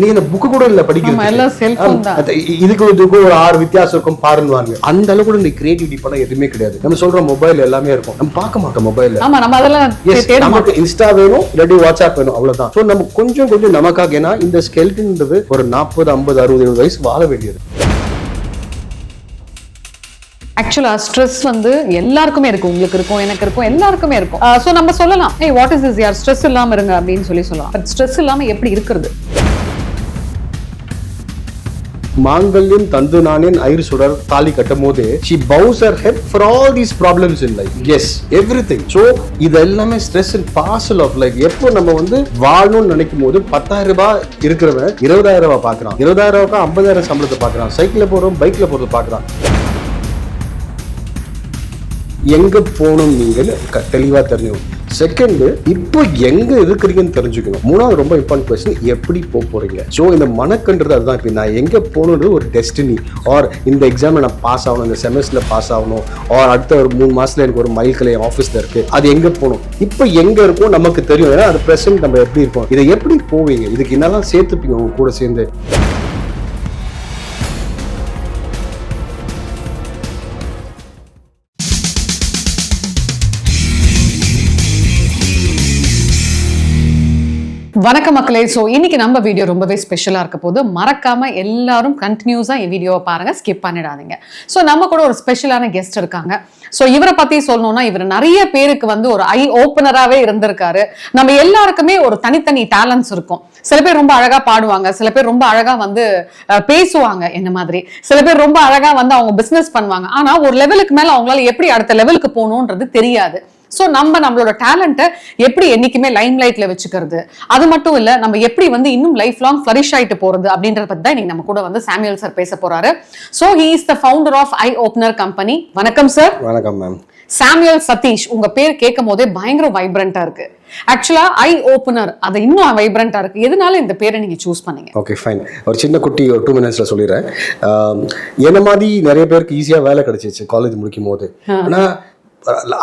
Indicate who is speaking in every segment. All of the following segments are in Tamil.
Speaker 1: நீங்க இந்த புக்கு கூட இல்ல படிக்கிறது இதுக்கு இதுக்கு ஒரு ஆறு வித்தியாசம் இருக்கும் பாருன்னு அந்த அளவுக்கு கூட நீ கிரியேட்டிவிட்டி பண்ண எதுவுமே கிடையாது. நம்ம சொல்ற மொபைல் எல்லாமே இருக்கும். நம்ம பார்க்க மாட்டோம் மொபைல்ல
Speaker 2: ஆமா நம்ம அதெல்லாம்
Speaker 1: நமக்கு இன்ஸ்டா வேணும் இல்லாட்டி வாட்ஸ்அப் வேணும் அவ்வளவுதான். ஸோ நம்ம கொஞ்சம் கொஞ்சம் நமக்காக ஏன்னா இந்த ஸ்கெல்டன்ன்றது ஒரு நாற்பது ஐம்பது அறுபது எழுபது வயசு வாழ வேண்டியது.
Speaker 2: ஆக்சுவலா ஸ்ட்ரெஸ் வந்து எல்லாருக்குமே இருக்கும். உங்களுக்கு இருக்கும் எனக்கு இருக்கும் எல்லாருக்குமே இருக்கும். சோ நம்ம சொல்லலாம். Hey what is is your stress இல்லாம இருங்க அப்படின்னு சொல்லி சொல்லலாம். பட் ஸ்ட்ரெஸ் இல்லாம எப்படி இருக்கிறது?
Speaker 1: மாங்கல்யம் தந்து நானேன் ஐர் சுடர் தாலி கட்டும் போது she bows her head for all these problems in life is everything so இது எல்லாமே stress and parcel of life எப்போ நம்ம வந்து வாழணும்னு நினைக்கும் போது பத்தாயிரம் ரூபாய் இருக்கிறவன் இருபதாயிரம் ரூபாய் பார்க்குறான். இருபதாயிரம் ரூபாய் ஐம்பதாயிரம் சம்பளத்தை பார்க்குறான். சைக்கிளில் போகிறோம் பைக்கில் போகிறது பார்க்குறான். எங்க போகணும் நீங்கள் தெளிவாக தெரிஞ்சுக்கணும். செகண்ட் இப்போ எங்க இருக்கிறீங்கன்னு தெரிஞ்சுக்கணும். மூணாவது ரொம்ப இம்பார்ட்டன்ட் கொஸ்டின் எப்படி போக போறீங்க? ஸோ இந்த மனக்குன்றது அதுதான் இப்போ நான் எங்க போகணுன்றது ஒரு டெஸ்டினி ஆர் இந்த எக்ஸாம்ல நான் பாஸ் ஆகணும் இந்த செமஸ்டர்ல பாஸ் ஆகணும். ஆர் அடுத்த ஒரு மூணு மாசத்துல எனக்கு ஒரு மைல் கிளை ஆஃபீஸ்ல இருக்கு. அது எங்க போகணும்? இப்போ எங்க இருக்கும் நமக்கு தெரியும். ஏன்னா அது பிரசன்ட் நம்ம எப்படி இருக்கோம்? இதை எப்படி போவீங்க? இதுக்கு என்னெல்லாம் சேர்த்துப்பீங்க உங்க கூட சேர்ந்து?
Speaker 2: வணக்கம் மக்களே. ஸோ இன்னைக்கு நம்ம வீடியோ ரொம்பவே ஸ்பெஷலாக இருக்க போது மறக்காம எல்லாரும் கண்டினியூஸாக என் வீடியோவை பாருங்க ஸ்கிப் பண்ணிடாதீங்க. ஸோ நம்ம கூட ஒரு ஸ்பெஷலான கெஸ்ட் இருக்காங்க. ஸோ இவரை பத்தி சொல்லணும்னா இவர் நிறைய பேருக்கு வந்து ஒரு ஐ ஓப்பனராகவே இருந்திருக்காரு. நம்ம எல்லாருக்குமே ஒரு தனித்தனி டேலண்ட்ஸ் இருக்கும். சில பேர் ரொம்ப அழகா பாடுவாங்க சில பேர் ரொம்ப அழகா வந்து பேசுவாங்க என்ன மாதிரி. சில பேர் ரொம்ப அழகா வந்து அவங்க பிசினஸ் பண்ணுவாங்க. ஆனா ஒரு லெவலுக்கு மேல அவங்களால எப்படி அடுத்த லெவலுக்கு போகணுன்றது தெரியாது. சோ நம்ம நம்மளோட டேலண்ட்டை எப்படி என்னைக்குமே லைம் லைட்ல வச்சுக்கிறது? அது மட்டும் இல்ல நம்ம எப்படி வந்து இன்னும் லைஃப் லாங் ஃபிளரிஷ் ஆயிட்டு போறது அப்படின்றத பத்தி தான் இன்னைக்கு நம்ம கூட வந்து சாமுவேல் சார் பேச போறாரு. So he is the founder of eye opener company வணக்கம் சார்
Speaker 1: வணக்கம் மேம்
Speaker 2: சாமுவேல் சதீஷ் உங்க பேர் கேட்கும் போதே பயங்கர வைப்ரண்டா இருக்கு. ஆக்சுவலா ஐ ஓப்பனர் அது இன்னும் வைப்ரண்டா இருக்கு. எதனால இந்த பேரை நீங்க சூஸ் பண்ணீங்க?
Speaker 1: ஓகே ஃபைன் ஒரு சின்ன குட்டி ஒரு டூ மினிட்ஸில் சொல்லிடுறேன். என்ன மாதிரி நிறைய பேருக்கு ஈஸியாக வேலை கிடைச்சிச்சு காலேஜ் முடிக்கும் போது ஆனால்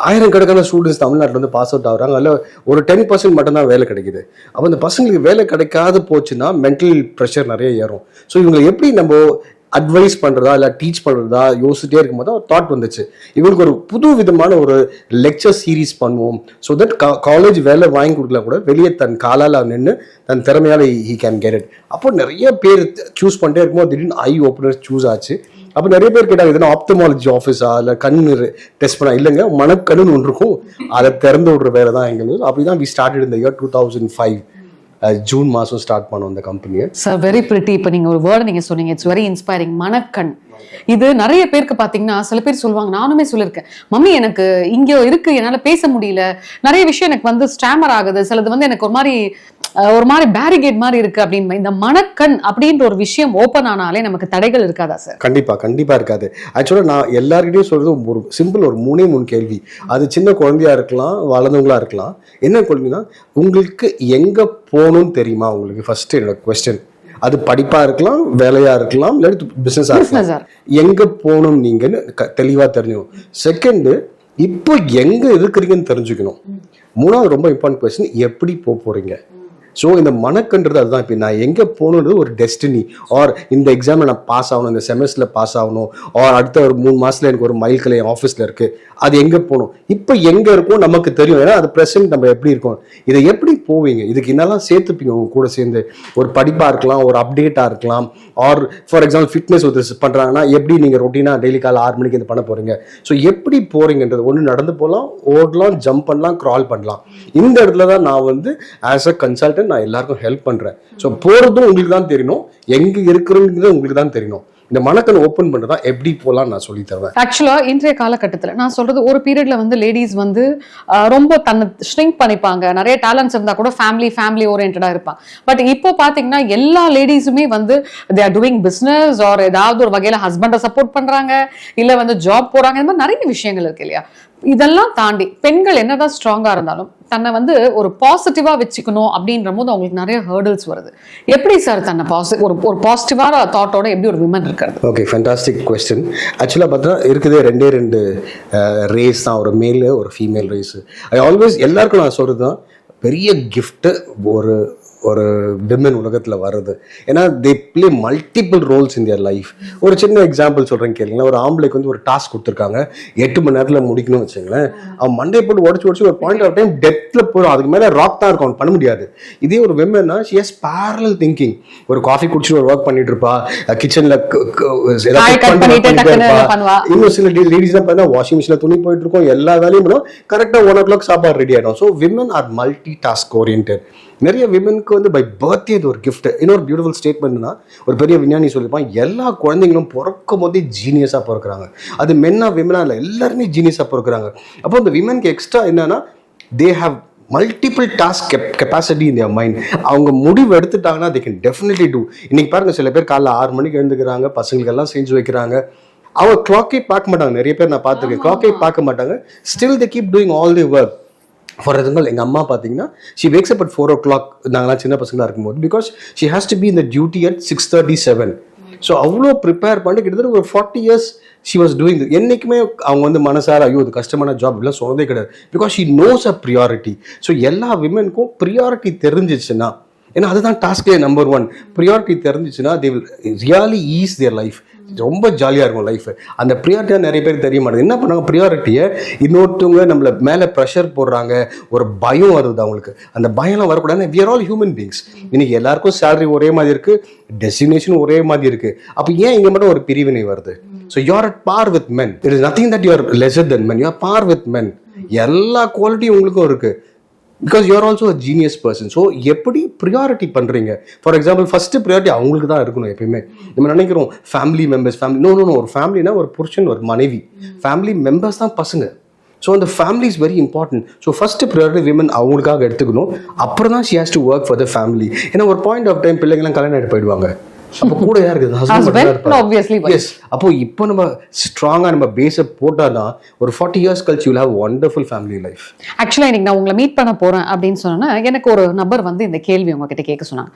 Speaker 1: ஆயிரக்கணக்கான ஸ்டூடெண்ட்ஸ் தமிழ்நாட்டில் வந்து பாஸ் அவுட் ஆகுறாங்க. அதில் ஒரு டென் பர்சன்ட் மட்டும்தான் வேலை கிடைக்குது. அப்போ இந்த பசங்களுக்கு வேலை கிடைக்காது போச்சுன்னா மென்டல் ப்ரெஷர் நிறைய ஏறும். ஸோ இவங்களை எப்படி நம்ம அட்வைஸ் பண்ணுறதா இல்லை டீச் பண்ணுறதா யோசிச்சிட்டே இருக்கும்போது ஒரு தாட் வந்துச்சு. இவங்களுக்கு ஒரு புது விதமான ஒரு லெக்சர் சீரிஸ் பண்ணுவோம். ஸோ தட் காலேஜ் வேலை வாங்கி கொடுக்கல கூட வெளியே தன் காலால் நின்று தன் திறமையால் ஹி கேன் கெட் இட் அப்போ நிறைய பேர் சூஸ் பண்ணிட்டே இருக்கும்போது திடீர்னு ஐ ஓப்பனர் சூஸ் ஆச்சு. அப்போ நிறைய பேர் கேட்டாங்க எதுனா ஆப்தமாலஜி ஆஃபீஸா இல்லை கண் டெஸ்ட் பண்ணா? இல்லைங்க மனக்கண்ணுன்னு ஒன்று இருக்கும். அதை திறந்து விடுற வேலை தான் எங்களுக்கு அப்படி தான் வி ஸ்டார்டட் இந்த year two thousand five June மாதம் ஸ்டார்ட் பண்ணோம் இந்த கம்பெனியை
Speaker 2: சார் வெரி பிரிட்டி இப்போ நீங்க ஒரு வேர்டு நீங்க சொன்னீங்க இட்ஸ் வெரி இன்ஸ்பைரிங் மனக்கண். இது நிறைய பேருக்கு பாத்தீங்கன்னா சில பேர் சொல்லுவாங்க நானுமே சொல்லியிருக்கேன் மம்மி எனக்கு இங்க இருக்கு என்னால பேச முடியல. நிறைய விஷயம் எனக்கு வந்து ஸ்டாமர் ஆகுது. சிலது வந்து எனக்கு ஒரு மாதிரி ஒரு மாதிரி பேரிகேட் மாதிரி இருக்கு அப்படின்னு இந்த மனக்கண் அப்படின்ற ஒரு விஷயம் ஓப்பன் ஆனாலே நமக்கு தடைகள் இருக்காதா சார்
Speaker 1: கண்டிப்பா கண்டிப்பா இருக்காது. ஆக்சுவலாக நான் எல்லார்கிட்டயும் சொல்றது ஒரு சிம்பிள் ஒரு மூணே மூணு கேள்வி. அது சின்ன குழந்தையா இருக்கலாம் வளர்ந்தவங்களா இருக்கலாம். என்ன கேள்வினா உங்களுக்கு எங்க போகணும்னு தெரியுமா? உங்களுக்கு ஃபர்ஸ்ட் என்னோட கொஸ்டின் அது படிப்பா இருக்கலாம் வேலையா இருக்கலாம் இல்லாட்டி பிசினஸா இருக்கலாம். எங்க போகணும் நீங்கன்னு தெளிவா தெரிஞ்சுக்கணும். செகண்ட் இப்போ எங்க இருக்கிறீங்கன்னு தெரிஞ்சுக்கணும். மூணாவது ரொம்ப இம்பார்ட்டன்ட் கொஸ்டின் எப்படி போக போறீங்க? ஸோ இந்த மனக்குன்றது அதுதான். இப்போ நான் எங்கே போகணுன்றது ஒரு டெஸ்டினி ஆர் இந்த எக்ஸாமில் நான் பாஸ் ஆகணும் இந்த செமஸ்டரில் பாஸ் ஆகணும். ஆர் அடுத்த ஒரு மூணு மாதத்தில் எனக்கு ஒரு மைல் கிளை ஆஃபீஸில் இருக்குது அது எங்கே போகணும்? இப்போ எங்கே இருக்கும் நமக்கு தெரியும். ஏன்னா அது ப்ரெசென்ட் நம்ம எப்படி இருக்கோம்? இதை எப்படி போவீங்க? இதுக்கு என்னெல்லாம் சேர்த்துப்பீங்க உங்க கூட சேர்ந்து? ஒரு படிப்பாக இருக்கலாம் ஒரு அப்டேட்டாக இருக்கலாம். ஆர் ஃபார் எக்ஸாம்பிள் ஃபிட்னஸ் ஒருத்தர் பண்ணுறாங்கன்னா எப்படி நீங்கள் ரொட்டீனாக டெய்லி காலை ஆறு மணிக்கு இது பண்ண போகிறீங்க ஸோ எப்படி போகிறீங்கன்றது ஒன்று நடந்து போகலாம் ஓடலாம் ஜம்ப் பண்ணலாம் க்ரால் பண்ணலாம். இந்த இடத்துல தான் நான் வந்து ஆஸ் அ கன்சல்டன்ட் நான் எல்லாருக்கும் ஹெல்ப் பண்ணுறேன் ஸோ போகிறதும் உங்களுக்கு தான் தெரியணும். எங்கே இருக்கிறோங்கிறது உங்களுக்கு தான் தெரியணும். இந்த மனக்கண் ஓப்பன் பண்ணுறதா எப்படி போகலாம் நான் சொல்லி தருவேன்.
Speaker 2: ஆக்சுவலா இன்றைய காலகட்டத்துல நான் சொல்றது ஒரு பீரியட்ல வந்து லேடிஸ் வந்து ரொம்ப தன்னை ஷ்ரிங்க் பண்ணிப்பாங்க. நிறைய டேலண்ட்ஸ் இருந்தா கூட ஃபேமிலி ஃபேமிலி ஓரியன்டாக இருப்பான் பட் இப்போ பாத்தீங்கன்னா எல்லா லேடிஸுமே வந்து they are doing business or ஏதாவது ஒரு வகையில ஹஸ்பண்டை சப்போர்ட் பண்றாங்க. இல்ல வந்து ஜாப் போறாங்க. இந்த மாதிரி நிறைய விஷயங்கள் இருக்கு இல்லையா? இதெல்லாம் தாண்டி பெண்கள் என்னதான் ஸ்ட்ராங்காக இருந்தாலும் தன்னை வந்து ஒரு பாசிட்டிவாக வச்சுக்கணும் அப்படின்ற போது அவங்களுக்கு நிறைய ஹேர்டில்ஸ் வருது. எப்படி சார் தன்னை பாசி ஒரு ஒரு பாசிட்டிவான தாட்டோட எப்படி ஒரு விமன் இருக்கிறது?
Speaker 1: ஓகே ஃபென்டாஸ்டிக் கொஸ்டின் ஆக்சுவலாக பார்த்தா இருக்குதே ரெண்டே ரெண்டு ரேஸ் தான். ஒரு மேலு ஒரு ஃபீமேல் ரேஸு ஐ ஆல்வேஸ் எல்லாருக்கும் நான் சொல்கிறது தான் பெரிய கிஃப்ட்டு ஒரு ஒரு விமன் உலகத்துல வருது ஏன்னா they play multiple roles in their life ஒரு சின்ன எக்ஸாம்பிள் சொல்றேன் கேளுங்களேன். ஒரு ஆம்பளைக்கு வந்து ஒரு டாஸ்க் கொடுத்துருக்காங்க. எட்டு மணி நேரத்துல முடிக்கணும்னு வச்சுங்களேன் அவன் மண்டே போட்டு உடச்சு உடச்சு ஒரு பாயிண்ட் ஆஃப் டைம் டெப்த்ல போயிடும். அதுக்கு மேல ராக் தான் இருக்கும். அவன் பண்ண முடியாது. இதே ஒரு விமன்னா ஷி ஹஸ் பேரல் திங்கிங் ஒரு காஃபி குடிச்சிட்டு ஒரு ஒர்க் பண்ணிட்டு இருப்பா. கிச்சன்ல. இன்னும் சில லேடிஸ் தான் பார்த்தா வாஷிங் மிஷினில் துணி போயிட்டு இருக்கோம். எல்லா வேலையும் கரெக்டாக ஒன் ஓ கிளாக் சாப்பாடு ரெடி ஆகிடும் so women are multi task oriented நிறைய விமனுக்கு வந்து பை பர்த்டே இது ஒரு கிஃப்ட் இன்னொரு பியூட்டிஃபுல் ஸ்டேட்மெண்ட்னா ஒரு பெரிய விஞ்ஞானி சொல்லியிருப்பான் எல்லா குழந்தைங்களும் பிறக்கும் போதே ஜீனியஸாக பிறக்கிறாங்க. அது மென்னா விமனா இல்லை எல்லாருமே ஜீனியஸாக பிறக்கிறாங்க. அப்போ இந்த விமனுக்கு எக்ஸ்ட்ரா என்னன்னா they have multiple task capacity in their mind அவங்க முடிவு எடுத்துட்டாங்கன்னா தே கேன் டெஃபினெட்லி டூ இன்னைக்கு பாருங்க சில பேர் காலைல ஆறு மணிக்கு எழுந்துக்கிறாங்க பசங்களுக்கெல்லாம் செஞ்சு வைக்கிறாங்க. அவங்க கிளாக்கே பார்க்க மாட்டாங்க. நிறைய பேர் நான் பார்த்துருக்கேன். கிளாக்கே பார்க்க மாட்டாங்க. Still they keep doing all the work for example எங்கள் அம்மா பார்த்தீங்கன்னா she wakes up at four o'clock நாங்களாம் சின்ன பசங்களாக இருக்கும்போது because she has to be இந்த duty at six thirty seven so அவ்வளோ ப்ரிப்பேர் பண்ணி கிட்டத்தட்ட ஒரு forty years she was doing என்றைக்குமே அவங்க வந்து மனசார ஐயோ இது கஷ்டமான ஜாப் இல்லை சொன்னதே கிடையாது. Because she knows a priority so எல்லா விமனுக்கும் ப்ரியாரிட்டி தெரிஞ்சிச்சுன்னா ஏன்னா அதுதான் டாஸ்க்லேயே நம்பர் ஒன் ப்ரியாரிட்டி தெரிஞ்சிச்சுன்னா they will really ease their life ரொம்ப ஜாலியாக இருக்கும் லைஃப் அந்த ப்ரியாரிட்டியாக நிறைய பேர் தெரிய மாட்டேங்குது. என்ன பண்ணாங்க ப்ரியாரிட்டியை இன்னொருத்தவங்க நம்மளை மேலே ப்ரெஷர் போடுறாங்க. ஒரு பயம் வருது அவங்களுக்கு. அந்த பயம்லாம் வரக்கூடாது வியர் ஆல் ஹியூமன் பீங்ஸ் இன்னைக்கு எல்லாருக்கும் சேலரி ஒரே மாதிரி இருக்குது டெஸ்டினேஷன் ஒரே மாதிரி இருக்குது அப்போ ஏன் இங்கே மட்டும் ஒரு பிரிவினை வருது? So you are at par with men it is nothing that you are lesser than men you are par with men எல்லா குவாலிட்டியும் உங்களுக்கும் இருக்குது because you are also a genius person so எப்படி ப்ரியாரிட்டி பண்ணுறீங்க ஃபார் எக்ஸாம்பிள் ஃபஸ்ட்டு ப்ரியாரிட்டி அவங்களுக்கு தான் இருக்கணும் எப்பயுமே. நம்ம நினைக்கிறோம் family members family no no ஒரு ஃபேமிலினா ஒரு புருஷன் ஒரு மனைவி. ஃபேமிலி மெம்பர்ஸ் தான் பசங்க. ஸோ அந்த family is very important so first priority women அவங்களுக்காக எடுத்துக்கணும். அப்புறம் தான் she has to work for the family ஏன்னா ஒரு பாயிண்ட் ஆஃப் டைம் பிள்ளைங்கலாம் கல்யாணம் ஆகிட்டு போயிடுவாங்க. அப்போ கூட யார் இருக்குது. எஸ் அப்போ இப்போ நம்ம ஸ்ட்ராங்காக நம்ம பேஸை போட்டால் தான் ஒரு ஃபார்ட்டி இயர்ஸ் கழிச்சு you have wonderful family life
Speaker 2: ஆக்சுவலாக இன்னைக்கு நான் உங்களை மீட் பண்ண போறேன் அப்படின்னு சொன்னா எனக்கு ஒரு நபர் வந்து இந்த கேள்வி உங்ககிட்ட கேட்க சொன்னாங்க.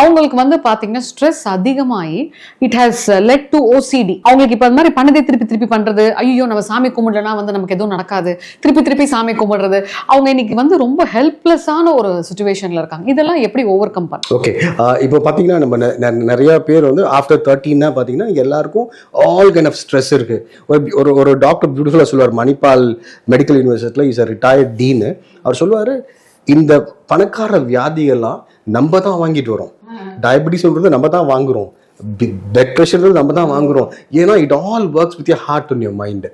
Speaker 2: அவங்களுக்கு வந்து பாத்தீங்கன்னா ஸ்ட்ரெஸ் அதிகமாகி it has led to OCD அவங்களுக்கு இப்போ அது மாதிரி பண்ணதே திருப்பி திருப்பி பண்றது ஐயோ நம்ம சாமி கும்பிடலனா வந்து நமக்கு எதுவும் நடக்காது. திருப்பி திருப்பி சாமி கும்பிடுறது. அவங்க இன்னைக்கு வந்து ரொம்ப ஹெல்ப்லெஸ்ஸான ஒரு சுச்சுவேஷன்ல இருக்காங்க. இதெல்லாம் எப்படி ஓவர் கம் பண்ண
Speaker 1: ஓகே இப்போ பார்த்தீங்கன்னா நம்ம நிறைய பேர் வந்து ஆஃப்டர் தேர்ட்டின்னா பார்த்தீங்கன்னா எல்லாருக்கும் ஆல் கைண்ட் ஆஃப் ஸ்ட்ரெஸ் இருக்கு. ஒரு ஒரு ஒரு டாக்டர் பியூட்டிஃபுல்லாக சொல்லுவார். மணிப்பால் மெடிக்கல் யூனிவர்சிட்டியில் இஸ் அ ரிட்டையர்ட் டீனு அவர் சொல்லுவார் இந்த பணக்கார வியாதிகள்லாம் நம்ம தான் வாங்கிட்டு வரோம். டயபிட்டிஸ் சொல்றது நம்ம தான் வாங்குறோம். பிளட் ப்ரெஷர் நம்ம தான் வாங்குறோம். ஏன்னா it all works with your heart in your mind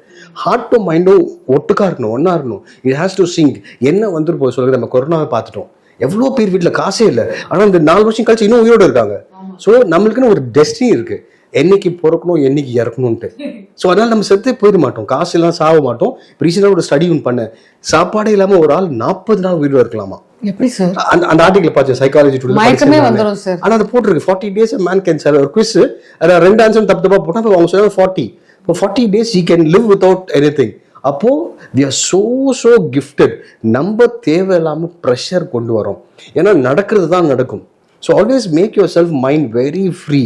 Speaker 1: heart to மைண்டும் ஒட்டுக்கா இருக்கணும் ஒன்றா இருக்கணும். இட் ஹேஸ் டு சிங்க் என்ன வந்துட்டு போய் சொல்லுங்க நம்ம கொரோனாவை பார்த்துட்டோம். எவ்வளோ பேர் வீட்டில் காசே இல்லை. ஆனால் இந்த நாலு வருஷம் கழிச்சு இன்னும் உயிரோடு இருக்காங்க. ஸோ நம்மளுக்குன்னு ஒரு டெஸ்டினி இருக்கு. என்னைக்கு பிறக்கணும் என்னைக்கு இறக்கணும்ட்டு ஸோ அதனால நம்ம செத்தே போயிட மாட்டோம். காசு எல்லாம் சாக மாட்டோம். ரீசெண்டாக ஒரு ஸ்டடி ஒன்று பண்ணேன். சாப்பாடே இல்லாமல் ஒரு ஆள் நாற்பது நாள் உயிரோடு இருக்கலாமா?
Speaker 2: எப்படி சார்
Speaker 1: அந்த அந்த ஆர்டிகல் பார்த்து சைக்காலஜி
Speaker 2: மயக்கமே வந்துரும் சார்
Speaker 1: ஆனா அது போட்டிருக்கு. Forty days man can sir ஒரு குவிஸ் அதில் ரெண்டு ஆன்சர் தப்பு தப்பா போட்டா அவங்க சொன்னாங்க ஃபார்ட்டி இப்போ forty days you can live without anything அப்போ we are so so gifted நம்ம தேவையில்லாம ப்ரெஷர் கொண்டு வரோம் ஏன்னா நடக்கிறது தான் நடக்கும். So always make yourself mind very free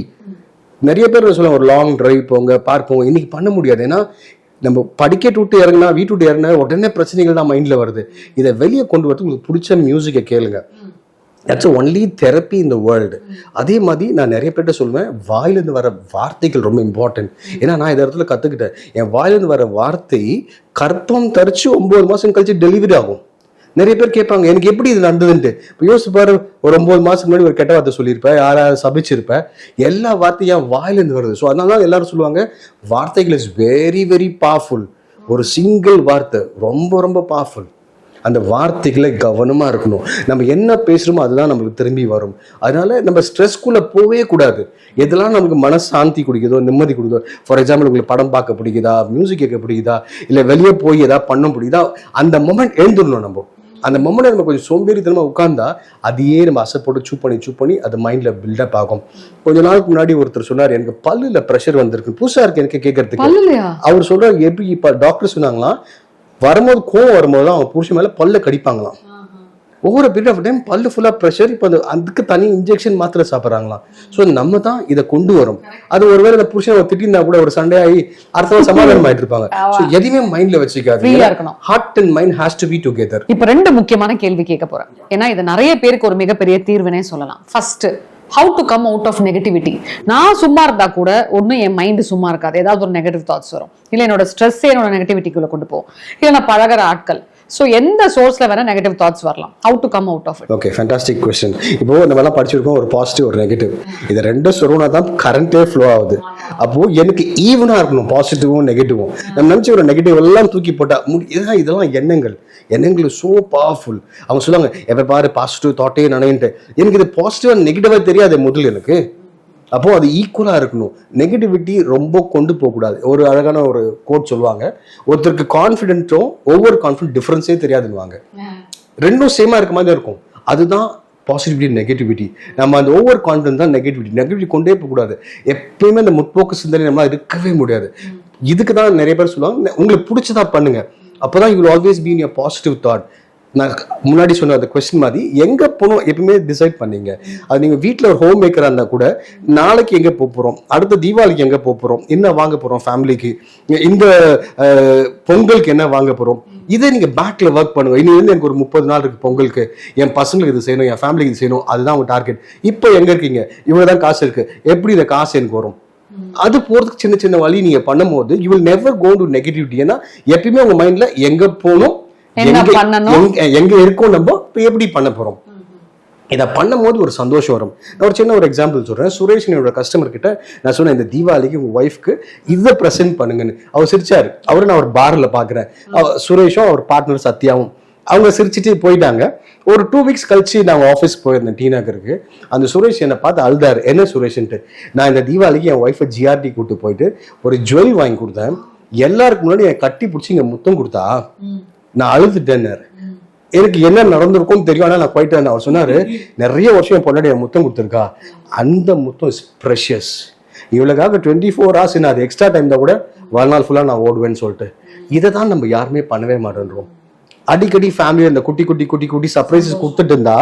Speaker 1: நிறைய பேர் சொல்லுவாங்க ஒரு லாங் டிரைவ் போங்க பார்க் போங்க இன்னைக்கு பண்ண முடியாது. ஏன்னா நம்ம படிக்கட்டு விட்டு இறங்கினா வீட்டு விட்டு இறங்கினா உடனே பிரச்சனைகள் தான் மைண்டில் வருது. இதை வெளியே கொண்டு வரது உங்களுக்கு பிடிச்ச மியூசிக்கை கேளுங்க. தட்ஸ் ஒன்லி தெரப்பி இந்த வேர்ல்டு அதே மாதிரி நான் நிறைய பேர்ட்ட சொல்லுவேன் வாயிலிருந்து வர வார்த்தைகள் ரொம்ப இம்பார்ட்டன்ட் ஏன்னா நான் இந்த இடத்துல கற்றுக்கிட்டேன் என் வாயிலிருந்து வர வார்த்தை கற்பம் தரிச்சு ஒம்பது மாதம் கழிச்சு டெலிவரி ஆகும். நிறைய பேர் கேட்பாங்க எனக்கு எப்படி இது நடந்ததுன்ட்டு? இப்போ யோசிச்சு பாரு ஒரு ஒன்பது மாதத்துக்கு முன்னாடி ஒரு கெட்ட வார்த்தை சொல்லியிருப்பேன் யாராவது சபிச்சிருப்பேன் எல்லா வார்த்தையும் என் வாயிலிருந்து வருது. ஸோ அதனால தான் எல்லாரும் சொல்லுவாங்க வார்த்தைகள் இஸ் வெரி வெரி பவர்ஃபுல் ஒரு சிங்கிள் வார்த்தை ரொம்ப ரொம்ப பவர்ஃபுல் அந்த வார்த்தைகளை கவனமாக இருக்கணும். நம்ம என்ன பேசுகிறோமோ அதுதான் நம்மளுக்கு திரும்பி வரும். அதனால நம்ம ஸ்ட்ரெஸ்க்குள்ளே போவே கூடாது. எதெல்லாம் நமக்கு மனசாந்தி குடிக்குதோ நிம்மதி கொடுக்குதோ ஃபார் எக்ஸாம்பிள் உங்களுக்கு படம் பார்க்க பிடிக்குதா மியூசிக் கேட்க பிடிக்குதா இல்லை வெளியே போய் எதாவது பண்ண பிடிக்குதா அந்த மொமெண்ட் எழுந்துடணும் நம்ம. அந்த மொமெண்ட் நம்ம கொஞ்சம் சோம்பேறித்தனமா உட்கார்ந்தா அதையே நம்ம அசை போட்டு சூப் பண்ணி சூப் பண்ணி அது மைண்ட்ல பில்டப் ஆகும். கொஞ்ச நாளுக்கு முன்னாடி ஒருத்தர் சொன்னார் எனக்கு பல்லுல ப்ரெஷர் வந்திருக்கு. புதுசா இருக்கு எனக்கு கேட்கறதுக்கு அவர் சொல்றாரு எப்படி இப்ப டாக்டர் சொன்னாங்களாம் வரும்போது கோவம் வரும்போது தான் அவங்க புருஷன் மேல பல்ல கடிப்பாங்களாம். ஒவ்வொரு பீரியட் ஆஃப் டைம் பல்லு ஃபுல்லாக ப்ரெஷர் இப்போ அந்த அதுக்கு தனி இன்ஜெக்ஷன் மாத்திரை சாப்பிட்றாங்களாம். ஸோ நம்ம தான் இதை கொண்டு வரோம். அது ஒருவேளை அந்த புருஷன் ஒரு திட்டிருந்தா கூட ஒரு சண்டே ஆகி அடுத்த நாள் சமாதானம் ஆயிட்டு இருப்பாங்க ஸோ எதையுமே மைண்ட்ல வச்சுக்காது heart and mind has to be together
Speaker 2: இப்ப ரெண்டு முக்கியமான கேள்வி கேட்க போறேன். ஏன்னா இது நிறைய பேருக்கு ஒரு மிகப்பெரிய தீர்வுனே சொல்லலாம். First how to come out of negativity நான் சும்மா இருந்தா கூட ஒண்ணு என் மைண்டு சும்மா இருக்காது. ஏதாவது ஒரு நெகட்டிவ் தாட்ஸ் வரும். இல்ல என்னோட ஸ்ட்ரெஸ்ஸே என்னோட நெகட்டிவிட்டிக்குள்ள கொண்டு போகும். இல்ல நான் பழகுற ஆட்கள். ஸோ எந்த சோர்ஸில் வேணால் நெகட்டிவ் தாட்ஸ் வரலாம். How to come out of it
Speaker 1: okay fantastic question இப்போ நம்ம எல்லாம் படிச்சிருக்கோம் ஒரு பாசிட்டிவ் ஒரு நெகட்டிவ் இது ரெண்டும் சொருவனா தான் கரண்ட்டே ஃப்ளோ ஆகுது. அப்போ எனக்கு ஈவனாக இருக்கணும் பாசிட்டிவும் நெகட்டிவும் நம்ம நினச்சி ஒரு நெகட்டிவ் எல்லாம் தூக்கி போட்டால் முடி- இதெல்லாம் இதெல்லாம் எண்ணங்கள். எண்ணங்கள் சோ பவர்ஃபுல் அவங்க சொல்லுவாங்க எப்போ பாரு பாசிட்டிவ் தாட்டே நினைன்ட்டு எனக்கு இது பாசிட்டிவாக நெகட்டிவாக தெரியாது முதல் எனக்கு. அப்போ அது ஈக்குவலா இருக்கணும். நெகட்டிவிட்டி ரொம்ப கொண்டு போக கூடாது ஒரு அழகான ஒரு கோட் சொல்லுவாங்க. ஒருத்தருக்கு கான்ஃபிடென்ட்டும் ஒவ்வொரு கான்ஃபிடென்ட் டிஃபரன்ஸே தெரியாதுன்னுவாங்க. ரெண்டும் சேமா இருக்க மாதிரி தான் இருக்கும். அதுதான் பாசிட்டிவிட்டி நெகட்டிவிட்டி நம்ம அந்த ஓவர் கான்ஃபிடன்ஸ் தான் நெகட்டிவிட்டி நெகட்டிவிட்டி கொண்டே போகக்கூடாது. எப்பயுமே அந்த முற்போக்கு சிந்தனை நம்மளால இருக்கவே முடியாது. இதுக்கு தான் நிறைய பேர் சொல்லுவாங்க "நெ- உங்களுக்கு பிடிச்சதா பண்ணுங்க. அப்பதான் you always be in positive thought நான் முன்னாடி சொன்ன அந்த கொஸ்டின் மாதிரி எங்க போகணும் எப்பவுமே டிசைட் பண்ணீங்க. அது நீங்க வீட்டில் ஒரு ஹோம் மேக்கராக இருந்தா கூட நாளைக்கு எங்க போக போறோம்? அடுத்த தீபாவளிக்கு எங்க போக போறோம்? என்ன வாங்க போறோம் ஃபேமிலிக்கு இந்த பொங்கலுக்கு என்ன வாங்க போறோம்? இதை நீங்க பேக்ல ஒர்க் பண்ணுங்க. இனி எனக்கு ஒரு முப்பது நாள் இருக்கு பொங்கலுக்கு. என் பசங்களுக்கு இது செய்யணும் என் ஃபேமிலிக்கு இது செய்யணும். அதுதான் உங்க டார்கெட் இப்போ எங்க இருக்கீங்க? இவ்வளோ தான் காசு இருக்கு. எப்படி இந்த காசு எனக்கு வரும்? அது போறதுக்கு சின்ன சின்ன வழி நீங்க பண்ணும்போது you will never go to negativity ஏன்னா எப்பயுமே உங்க மைண்ட்ல எங்க போகணும் எங்க- இருக்கோம் நம்ம எப்படி பண்ண போறோம்? இதை பண்ணும்போது ஒரு சந்தோஷம் வரும். நான் ஒரு சின்ன ஒரு எக்ஸாம்பிள் சொல்றேன். சுரேஷ் என்னோட கஸ்டமர் கிட்ட நான் சொன்னேன் இந்த தீபாவளிக்கு உங்க ஒய்ஃப்க்கு இதை ப்ரெசென்ட் பண்ணுங்கன்னு. அவர் சிரிச்சாரு. அவரை நான் ஒரு பார்ல பாக்குறேன். சுரேஷும் அவர் பார்ட்னர் சத்யாவும் அவங்க சிரிச்சிட்டு போயிட்டாங்க. ஒரு டூ வீக்ஸ் கழிச்சு நான் ஆஃபீஸ் போயிருந்தேன் டி நகருக்கு. அந்த சுரேஷ் என்னை பார்த்து அழுதாரு. என்ன சுரேஷ்ன்ட்டு? நான் இந்த தீபாவளிக்கு என் ஒய்ஃபை ஜிஆர்டி கூட்டு போயிட்டு ஒரு ஜுவல் வாங்கி கொடுத்தேன். எல்லாருக்கு முன்னாடி என் கட்டி பிடிச்சி இங்க முத்தம் கொடுத்தா? நான் அழுதுட்டேன்னாரு எனக்கு என்ன நடந்திருக்கும்னு தெரியும் ஆனால் நான் போயிட்டு அவர் சொன்னாரு நிறைய வருஷம் என் பொண்டாடி முத்தம் கொடுத்துருக்கா. அந்த முத்தம் இஸ் ப்ரெஷியஸ் இவளுக்காக டுவெண்ட்டி ஃபோர் ஹவர்ஸ் நான் அது எக்ஸ்ட்ரா டைம் தான் கூட வாழ்நாள் ஃபுல்லாக நான் ஓடுவேன்னு சொல்லிட்டு. இதை தான் நம்ம யாருமே பண்ணவே மாட்டேன்றோம். அடிக்கடி ஃபேமிலி அந்த குட்டி குட்டி குட்டி குட்டி சர்ப்ரைசஸ் கொடுத்துட்டு இருந்தா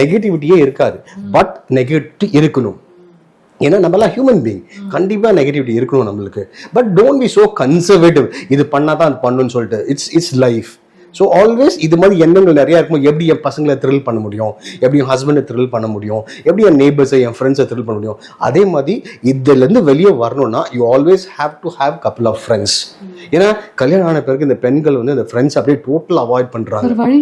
Speaker 1: நெகட்டிவிட்டியே இருக்காது. பட் நெகட்டிவ் இருக்கணும். ஏன்னா நம்மலாம் ஹியூமன் பீங் கண்டிப்பா நெகட்டிவிட்டி இருக்கணும் நம்மளுக்கு. But don't be so conservative இது பண்ணாதான் அது பண்ணுன்னு சொல்லிட்டு. It's it's life so always இது மாதிரி எண்ணங்கள் நிறைய இருக்கும் எப்படி என் பசங்களை த்ரில் பண்ண முடியும்? எப்படி என் ஹஸ்பண்டை த்ரில் பண்ண முடியும்? எப்படி என் நெய்பர்ஸை என் ஃப்ரெண்ட்ஸை த்ரில் பண்ண முடியும்? அதே மாதிரி இதுலேருந்து வெளியே வரணும்னா you always have to have couple of friends ஏன்னா கல்யாணம் ஆன பிறகு இந்த பெண்கள் வந்து இந்த ஃப்ரெண்ட்ஸ் அப்படியே டோட்டல் அவாய்ட்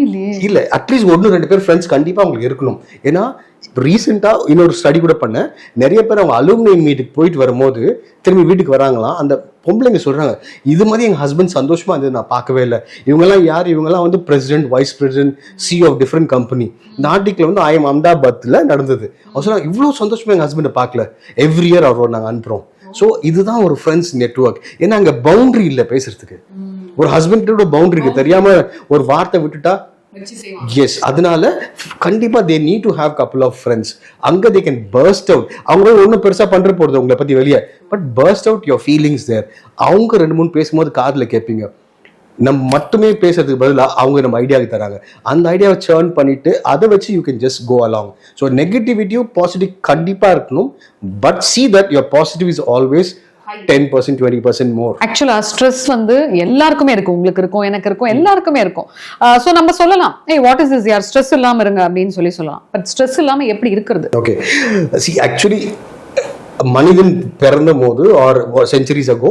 Speaker 2: இல்லையே.
Speaker 1: இல்ல அட்லீஸ்ட் ஒன்று ரெண்டு பேர் ஃப்ரெண்ட்ஸ் கண்டிப்பா அவங்களுக்கு இருக்கணும். ஏன்னா இப்போ ரீசெண்டாக இன்னொரு ஸ்டடி கூட பண்ணேன். நிறைய பேர் அவங்க அலுமினியம் மீட்டுக்கு போயிட்டு வரும்போது திரும்பி வீட்டுக்கு வராங்களாம். அந்த பொம்பளைங்க சொல்கிறாங்க இது மாதிரி எங்கள் ஹஸ்பண்ட் சந்தோஷமாக இருந்தது நான் பார்க்கவே இல்லை. இவங்கெல்லாம் யார்? இவங்கெல்லாம் வந்து president vice president C of different company இந்த ஆர்டிக்கில் வந்து ஐஎம் அம்தாபாத்தில் நடந்தது. அவர் சொன்னாங்க இவ்வளோ சந்தோஷமாக எங்கள் ஹஸ்பண்டை பார்க்கல. எவ்ரி இயர் அவரோட நாங்கள் அனுப்புகிறோம் ஸோ இதுதான் ஒரு ஃப்ரெண்ட்ஸ் நெட்வொர்க் ஏன்னா அங்கே பவுண்டரி இல்லை பேசுறதுக்கு. ஒரு ஹஸ்பண்டோட பவுண்டரி தெரியாமல் ஒரு வார்த்தை விட்டுட்டா எஸ் அதனால கண்டிப்பா they need to have couple of friends அங்க தே கேன் பர்ஸ்ட் அவுட் அவங்க ஒன்றும் பெருசா பண்ற போறது உங்களை பத்தி வெளியே. But first out your feelings there அவங்க ரெண்டு மூணு பேசும்போது காதில் கேட்பீங்க. நம்ம மட்டுமே பேசுறதுக்கு பதிலாக அவங்க நம்ம ஐடியாவுக்கு தராங்க. அந்த ஐடியாவை சேர்ன் பண்ணிட்டு அதை வச்சு you can just go along so நெகட்டிவிட்டியும் positive கண்டிப்பாக இருக்கணும். But see that your positive is always ten percent twenty percent more
Speaker 2: actually stress வந்து எல்லாருக்குமே இருக்கும். உங்களுக்கு இருக்கும் எனக்கு இருக்கும் எல்லாருக்குமே இருக்கும். சோ நம்ம சொல்லலாம். ஏய் வாட் இஸ் திஸ் யார் ஸ்ட்ரெஸ் இல்லாம இருங்க அப்படின்னு சொல்லி சொல்லலாம். பட் ஸ்ட்ரெஸ் இல்லாம எப்படி இருக்கிறது?
Speaker 1: ஓகே சி ஆக்சுவலி மனிதன் பிறந்த போது ஆர் செஞ்சுரிஸ் அகோ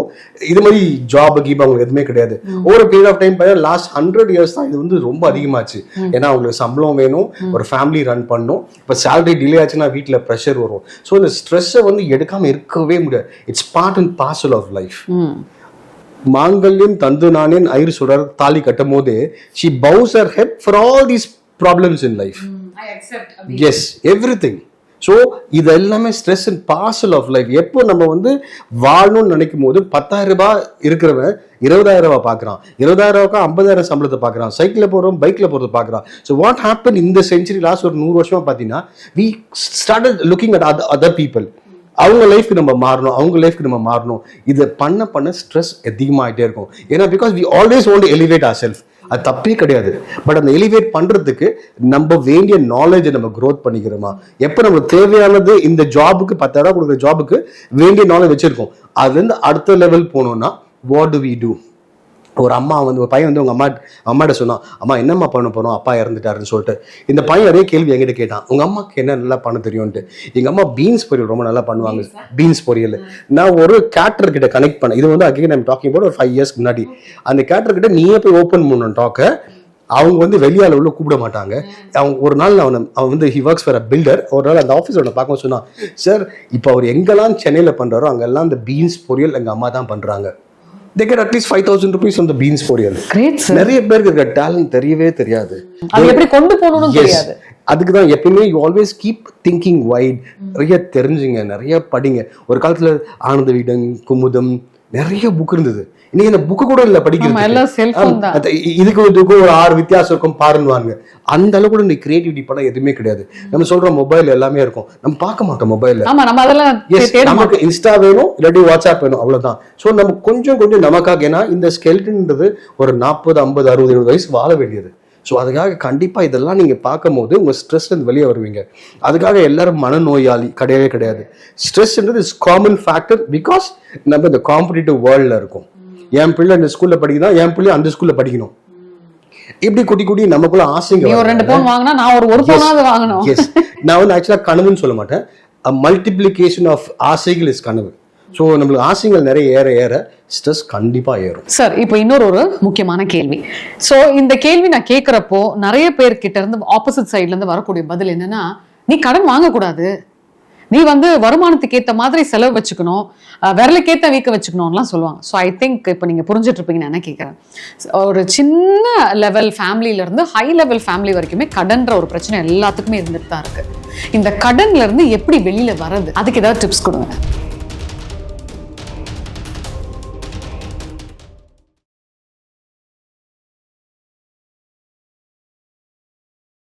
Speaker 1: இது மாதிரி ஜாப் கீப் அவங்களுக்கு எதுவுமே கிடையாது. ஒரு period of time last hundred years தான் இது வந்து ரொம்ப அதிகமாச்சு. ஏன்னா அவங்களுக்கு சம்பளம் வேணும் ஒரு ஃபேமிலி ரன் பண்ணும். இப்போ சேலரி டிலே ஆச்சுன்னா வீட்டில் ப்ரெஷர் வரும். ஸோ இந்த ஸ்ட்ரெஸ்ஸை வந்து எடுக்காம இருக்கவே முடியாது. It's part and parcel of life மாங்கல்யம் தந்து நானேன் ஐரு சுடர் தாலி கட்டும் போது she bows her head for all these problems in life as everything so இது எல்லாமே stress and parcel of life எப்போ நம்ம வந்து வாழணும்னு நினைக்கும் போது பத்தாயிரம் ரூபாய் இருக்கிறவன் இருபதாயிரம் ரூபாய் பார்க்குறான். இருபதாயிரம் ரூபாய்க்கு ஐம்பதாயிரம் சம்பளத்தை பார்க்குறான். சைக்கிளில் போகிறோம் பைக்கில் போகிறது பார்க்குறான். ஸோ வாட் ஹேப்பன் இந்த செஞ்சுரி லாஸ்ட் ஒரு நூறு வருஷமா பார்த்தீங்கன்னா we started looking at other people அவங்க லைஃப்க்கு நம்ம மாறணும் அவங்க லைஃப்க்கு நம்ம மாறணும். இதை பண்ண பண்ண ஸ்ட்ரெஸ் அதிகமாகிட்டே இருக்கும். ஏன்னா because we always want elevate our self அது தப்பே கிடையாது. பட் அந்த எலிவேட் பண்றதுக்கு நம்ம வேண்டிய நாலேஜை நம்ம க்ரோத் பண்ணிக்கிறோமா? எப்போ நமக்கு தேவையானது இந்த ஜாபுக்கு பத்தாயிரம் கொடுக்குற ஜாபுக்கு வேண்டிய நாலேஜ் வச்சிருக்கோம். அதுலேருந்து அடுத்த லெவல் போனோம்னா வாட் டு வி டூ ஒரு அம்மா வந்து ஒரு பையன் வந்து உங்க அம்மா அம்மாட்ட சொன்னான் அம்மா என்னம்மா பண்ண போறோம்? அப்பா இறந்துட்டாருன்னு சொல்லிட்டு. இந்த பையன் அதே கேள்வி என்கிட்ட கேட்டான் உங்க அம்மாக்கு என்ன நல்லா பண்ண தெரியும்ட்டு எங்க அம்மா பீன்ஸ் பொரியல் ரொம்ப நல்லா பண்ணுவாங்க. பீன்ஸ் பொரியல். நான் ஒரு கேட்டர் கிட்ட கனெக்ட் பண்ணேன் இது வந்து அகைன் ஐம் டாக்கிங் போட் ஒரு ஃபைவ் இயர்ஸ் முன்னாடி. அந்த கேட்டர் கிட்ட நீயே போய் ஓப்பன் பண்ணணும் டாக்க அவங்க வந்து வெளியால உள்ள கூப்பிட மாட்டாங்க. அவங்க ஒரு நாள் அவனை அவன் வந்து he works for a builder ஒரு நாள் அந்த ஆஃபீஸோட பார்க்க சொன்னான் சார் இப்போ அவர் எங்கெல்லாம் சென்னையில பண்றாரோ அங்கெல்லாம் அந்த பீன்ஸ் பொரியல் எங்க அம்மா தான் பண்றாங்க. They get at least five thousand rupees அந்த பீன்ஸ் பொரியல் நிறைய பேருக்கு இருக்க டேலண்ட் தெரியவே தெரியாது.
Speaker 2: அது எப்படி கொண்டு போகணும்னு. தெரியாது.
Speaker 1: அதுக்கு தான் எப்பயுமே you always keep thinking wide நிறைய தெரிஞ்சுங்க நிறைய படிங்க. ஒரு காலத்துல ஆனந்த வீடன் குமுதம் நிறைய புக் இருந்தது. இன்னைக்கு இந்த புக்கு கூட இல்ல படிக்கிறது இதுக்கு இதுக்கும் ஒரு ஆறு வித்தியாசம் இருக்கும் பாருன்னுவாங்க அந்த அளவு கூட இந்த கிரியேட்டிவிட்டி படம் எதுவுமே கிடையாது. நம்ம சொல்றோம் மொபைல் எல்லாமே இருக்கும். நம்ம பார்க்க மாட்டோம் மொபைல்ல நமக்கு இன்ஸ்டா வேணும் இல்லாட்டி வாட்ஸ்அப் வேணும் அவ்வளவுதான். ஸோ நம்ம கொஞ்சம் கொஞ்சம் நமக்காக ஏன்னா இந்த ஸ்கெல்டன்ன்றது ஒரு நாற்பது ஐம்பது அறுபது எழுபது வயசு வாழ வேண்டியது. ஸோ அதுக்காக கண்டிப்பா இதெல்லாம் நீங்க பார்க்கும்போது உங்க ஸ்ட்ரெஸ்ல இருந்து வெளியே வருவீங்க. அதுக்காக எல்லாரும் மனநோயாளி கிடையவே கிடையாது. ஸ்ட்ரெஸ்ன்றது இஸ் காமன் ஃபேக்டர் பிகாஸ் நம்ம இந்த காம்படிட்டிவ் வேர்ல்ட்ல இருக்கோம். என் பிள்ளை இந்த ஸ்கூல்ல படிக்குதா? என் பிள்ளை அந்த ஸ்கூல்ல படிக்கணும். இப்படி குட்டி குட்டி நமக்குள்ள ஆசைங்க
Speaker 2: ஒரு. ரெண்டு பவுன் வாங்கினா நான் ஒரு ஒரு பவுனாவது வாங்கணும்.
Speaker 1: எஸ் நான் வந்து ஆக்சுவலாக கனவுன்னு சொல்ல மாட்டேன். மல்டிப்ளிகேஷன் ஆஃப் ஆசைகள் இஸ் கனவு. ஸோ நம்மளுக்கு ஆசைகள் நிறைய ஏற ஏற ஸ்ட்ரெஸ் கண்டிப்பாக ஏறும்.
Speaker 2: சார் இப்போ இன்னொரு ஒரு முக்கியமான கேள்வி. ஸோ இந்த கேள்வி நான் கேட்குறப்போ நிறைய பேர்கிட்ட இருந்து ஆப்போசிட் சைட்லேருந்து வரக்கூடிய பதில் என்னன்னா நீ கடன் வாங்கக்கூடாது. நீ வந்து வருமானத்துக்கு ஏத்த மாதிரி செலவு வச்சுக்கணும். விரலுக்கேற்ற வீக்க வச்சுக்கணும்லாம் சொல்லுவாங்க. ஸோ ஐ திங்க் இப்போ நீங்க புரிஞ்சுட்டு இருப்பீங்கன்னு என்ன கேட்குறேன். ஒரு சின்ன லெவல் ஃபேமிலியில இருந்து ஹை லெவல் ஃபேமிலி வரைக்குமே கடன்ற ஒரு பிரச்சனை எல்லாத்துக்குமே இருந்துட்டு தான் இருக்கு. இந்த கடன்ல இருந்து எப்படி வெளியில வர்றது? அதுக்கு ஏதாவது டிப்ஸ் கொடுங்க.